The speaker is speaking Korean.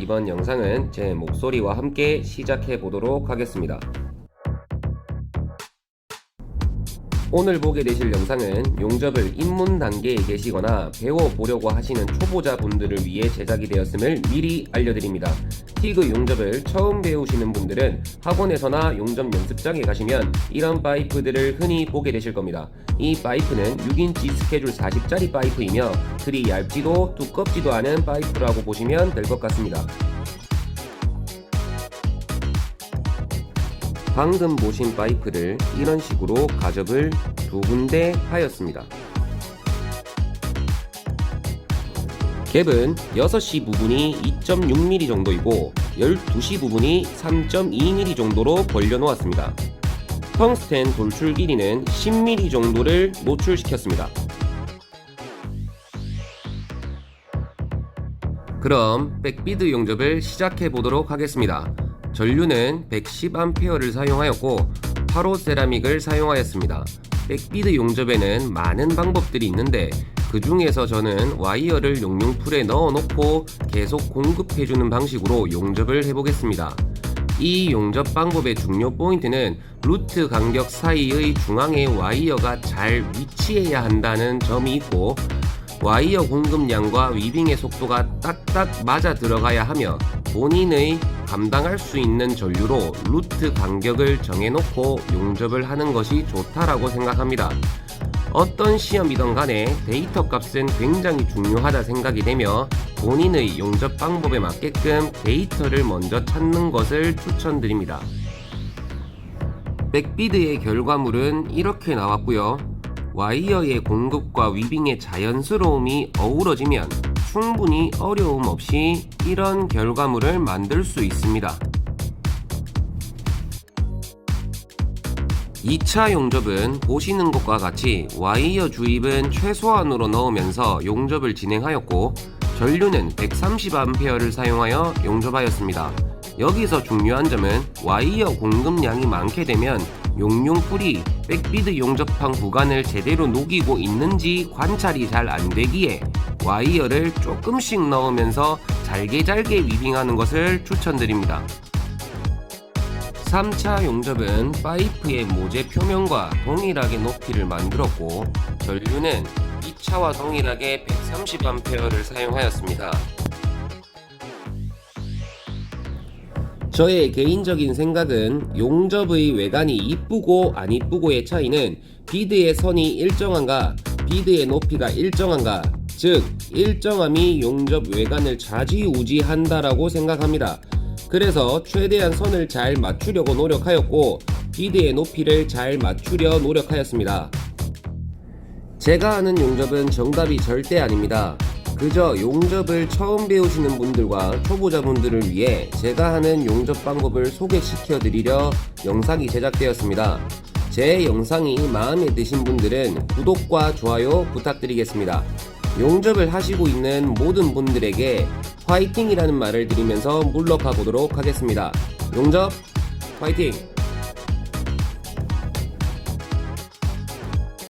이번 영상은 제 목소리와 함께 시작해 보도록 하겠습니다. 오늘 보게 되실 영상은 용접을 입문 단계에 계시거나 배워보려고 하시는 초보자분들을 위해 제작이 되었음을 미리 알려드립니다. 티그 용접을 처음 배우시는 분들은 학원에서나 용접 연습장에 가시면 이런 파이프들을 흔히 보게 되실 겁니다. 이 파이프는 6인치 스케줄 40짜리 파이프이며 그리 얇지도 두껍지도 않은 파이프라고 보시면 될 것 같습니다. 방금 보신 파이프를 이런 식으로 가접을 두 군데 하였습니다. 갭은 6시 부분이 2.6mm 정도이고 12시 부분이 3.2mm 정도로 벌려 놓았습니다. 텅스텐 돌출 길이는 10mm 정도를 노출시켰습니다. 그럼 백비드 용접을 시작해 보도록 하겠습니다. 전류는 110A를 사용하였고 8호 세라믹을 사용하였습니다. 백비드 용접에는 많은 방법들이 있는데 그 중에서 저는 와이어를 용융풀에 넣어 놓고 계속 공급해주는 방식으로 용접을 해보겠습니다. 이 용접 방법의 중요 포인트는 루트 간격 사이의 중앙에 와이어가 잘 위치해야 한다는 점이 있고 와이어 공급량과 위빙의 속도가 딱딱 맞아 들어가야 하며 본인의 감당할 수 있는 전류로 루트 간격을 정해놓고 용접을 하는 것이 좋다라고 생각합니다. 어떤 시험이든 간에 데이터 값은 굉장히 중요하다 생각이 되며 본인의 용접 방법에 맞게끔 데이터를 먼저 찾는 것을 추천드립니다. 백비드의 결과물은 이렇게 나왔고요. 와이어의 공급과 위빙의 자연스러움이 어우러지면 충분히 어려움 없이 이런 결과물을 만들 수 있습니다. 2차 용접은 보시는 것과 같이 와이어 주입은 최소한으로 넣으면서 용접을 진행하였고 전류는 130A를 사용하여 용접하였습니다. 여기서 중요한 점은 와이어 공급량이 많게 되면 용융풀이 백비드 용접판 구간을 제대로 녹이고 있는지 관찰이 잘 안되기에 와이어를 조금씩 넣으면서 잘게 잘게 위빙하는 것을 추천드립니다. 3차 용접은 파이프의 모재 표면과 동일하게 높이를 만들었고 전류는 2차와 동일하게 130A를 사용하였습니다. 저의 개인적인 생각은 용접의 외관이 이쁘고 안 이쁘고의 차이는 비드의 선이 일정한가 비드의 높이가 일정한가 즉 일정함이 용접 외관을 좌지우지한다라고 생각합니다. 그래서 최대한 선을 잘 맞추려고 노력하였고 비드의 높이를 잘 맞추려 노력하였습니다. 제가 하는 용접은 정답이 절대 아닙니다. 그저 용접을 처음 배우시는 분들과 초보자분들을 위해 제가 하는 용접 방법을 소개시켜 드리려 영상이 제작되었습니다. 제 영상이 마음에 드신 분들은 구독과 좋아요 부탁드리겠습니다. 용접을 하시고 있는 모든 분들에게 화이팅이라는 말을 드리면서 물러가 보도록 하겠습니다. 용접 화이팅!